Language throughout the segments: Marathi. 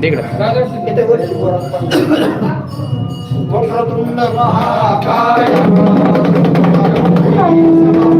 देख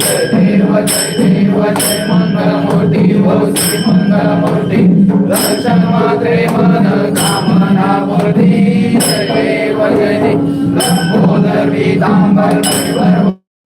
जय देव जय देव जय मङ्गलमूर्ति बहु श्री मङ्गलमूर्ति दर्शन मात्रे मन कामना मूर्ति जय देव जय देव लम्बोदर पीताम्बर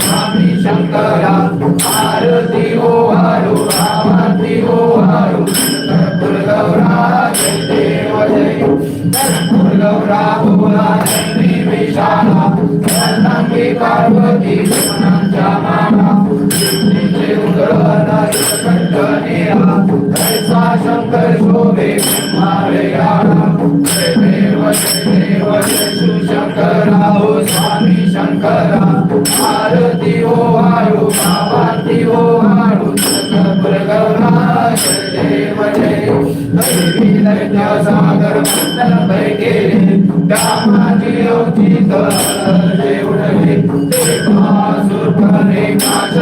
स्वामी शंकरा आरती ओ हो हारू आरती ओ हो हारू नरपुर गौरा जय देव जय नरपुर गौरा भुवना नंदी विशाला नंदी पार्वती निरा जय शंकर शोभे शंकरा ओ स्वामी शंकरा आरती ओ आयो आरती ओ आयो जगप्रगवरा देव जय हरि लज्जा सागर मंडल भरके दामाजी औचित देव रे देवा सुर करे काश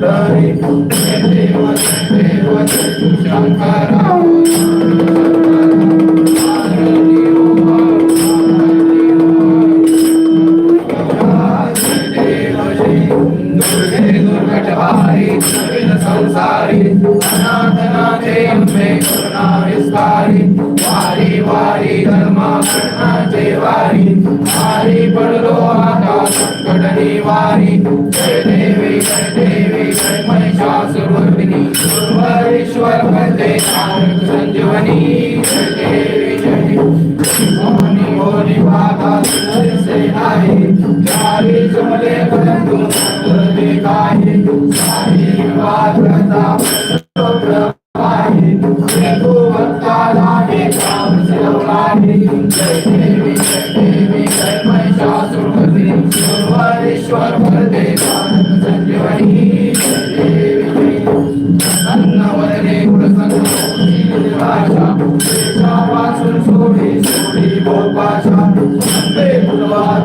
Shankara निर्दुर्कटवारि संसारि अनाथनाथे अम्बे करुणाविस्तारि वारि वारी धर्मा करणाचे वारि वारि पडलो आता संकटने जय देवी जय देवी जय महिषासुरवर्धिनी सर्वेश्वर संजीवनी जय देवी जय देवी मोहनी बाबा आहे 사랑은 소리 소리 못 봐줘 내 불러봐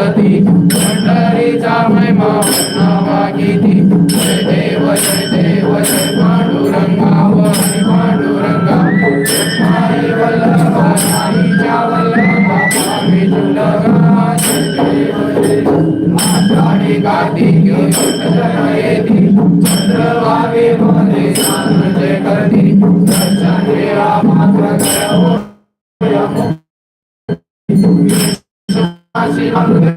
भारती पंढरीचा महिमा वर्णावा गीती जय देव जय देव जय पांडुरंगा हरी पांडुरंगा हरी वल्लभा हरीच्या वल्लभा स्वामी तुलगा जय देव जय आषाढी कार्तिक येती चंद्रभागे भोले सांग जय करती चंद्रेरा मात्र करो Thank you.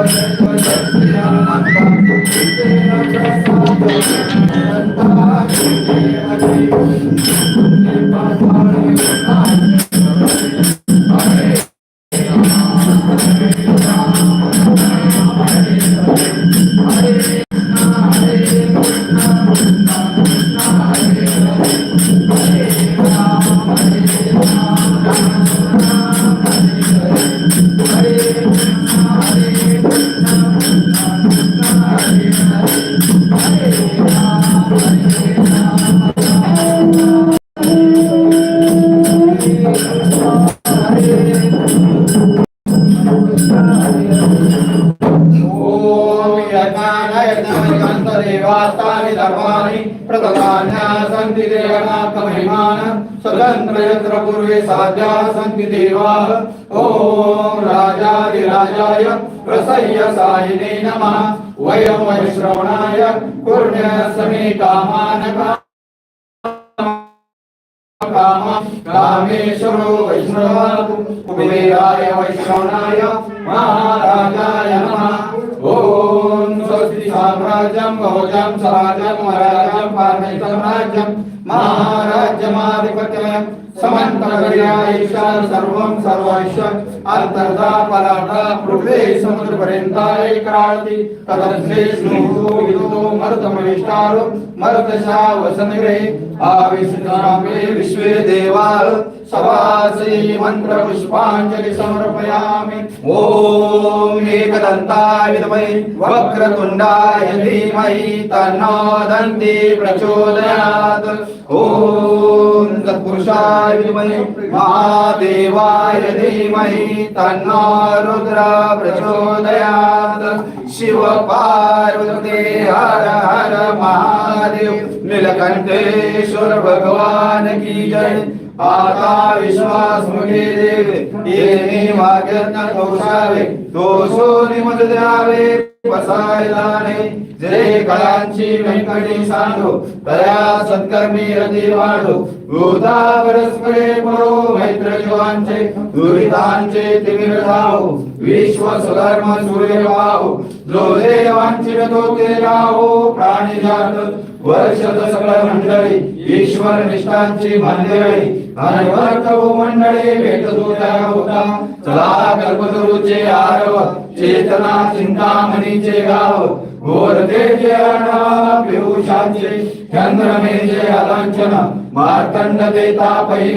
Thank you. प्रतदान्या सन्ति देवनाथमहिमान स्वतन्त्र यत्र पूर्वे साध्याः सन्ति देवाः ॐ राजादिराजाय प्रसह्य सायिने नमः वयं वैश्रवणाय पुण्य समे कामानका कामेश्वरो वैष्णवाय कुबेराय वैष्णवाय महाराजाय नमः राजम भोजम स्वराज्यम महाराजम पारमेश्वर राज्यम महाराज्यमाधिपत्यम समन्तवर्या ईश्वर सर्वम सर्वेश्वर अंतर्धा पलाटा पृथ्वे समुद्रपर्यंता एकराळती तदंशे स्नुतो विदुतो मर्तमविष्टारो मर्तशा वसनग्रे आविष्कामे विश्वे देवाल सवासी मंत्र पुष्पांजलि समर्पयामि ओम एकदंताय विद्महे वक्रतुंडाय धीमहि तन्नो दन्ति प्रचोदयात् ओम तत्पुरुषाय विद्महे महादेवाय धीमहि तन्नो रुद्र प्रचोदयात् शिव पार्वते हर हर महादेव नीलकंठेश्वर भगवान की जय आता विश्वास मुखे देवे येणे वाग्यांना दोषावे दोषो निमत द्यावे बसायला नाही जे कलांची व्यंकटी सांडो दया सत्कर्मी रती वाढो गोदा परस्परे परो मैत्र जीवांचे दुरितांचे तिमिर धाव विश्व सुधर्म सूर्य वाहो जो देवांची ते राहो प्राणी जात वर्षद सकळ मंडळी ईश्वर निष्ठांची मंदिरळी अनवर्त मंडळी भेटतो त्या होता चला कल्पतरूचे आरव चेतना चिंतामणीचे गाव घोर ते पियुषांचे चंद्रमेजे अलांचन मार्तंड देता पैन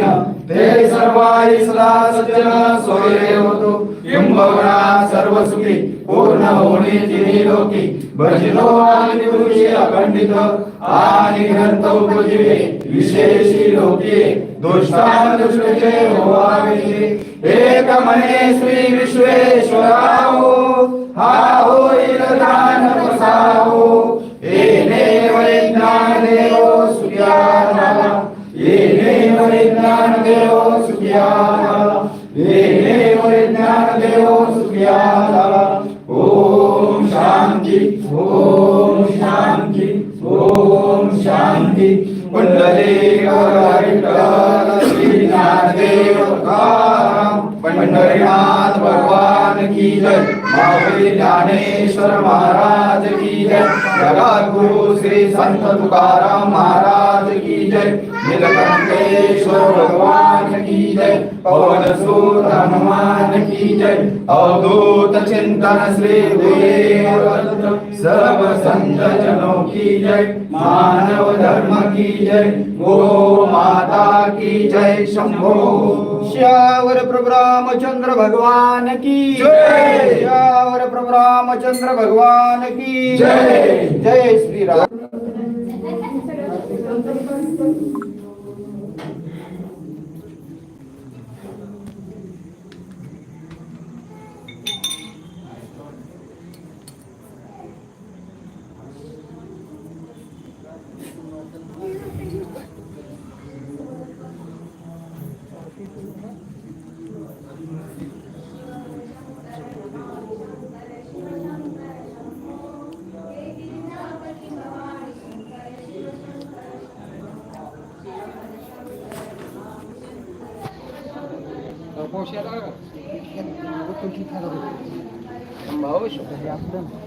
ते सर्वाईसला सज्जन सोयरे होतो किंबवना सर्व सुखी पूर्ण होणे तिन्ही लोकी भजलो आणि गुरुचे अखंडित आणि ग्रंथ उपजीवे विशेषी लोके दुष्टान दुष्टचे होवावे एक मने श्री विश्वेश्वरा हो हा होईल दान प्रसाव ஓம் சாந்தி ஓம் சாந்தி ஒன்பதே ஆறு की जय महावीर ज्ञानेश्वर महाराज की जय जगत श्री संत तुकार महाराज की जय नीलकंठेश्वर भगवान की जय पवन सूत हनुमान की जय अवधूत चिंतन श्री देव सर्व संत जनों की जय मानव धर्म की जय गो माता की जय शंभो श्यावर प्रभु रामचंद्र भगवान की जय श्यावर प्रभु रामचंद्र भगवान की जय जय श्री राम বসে থাকো ভালো হ্যাঁ,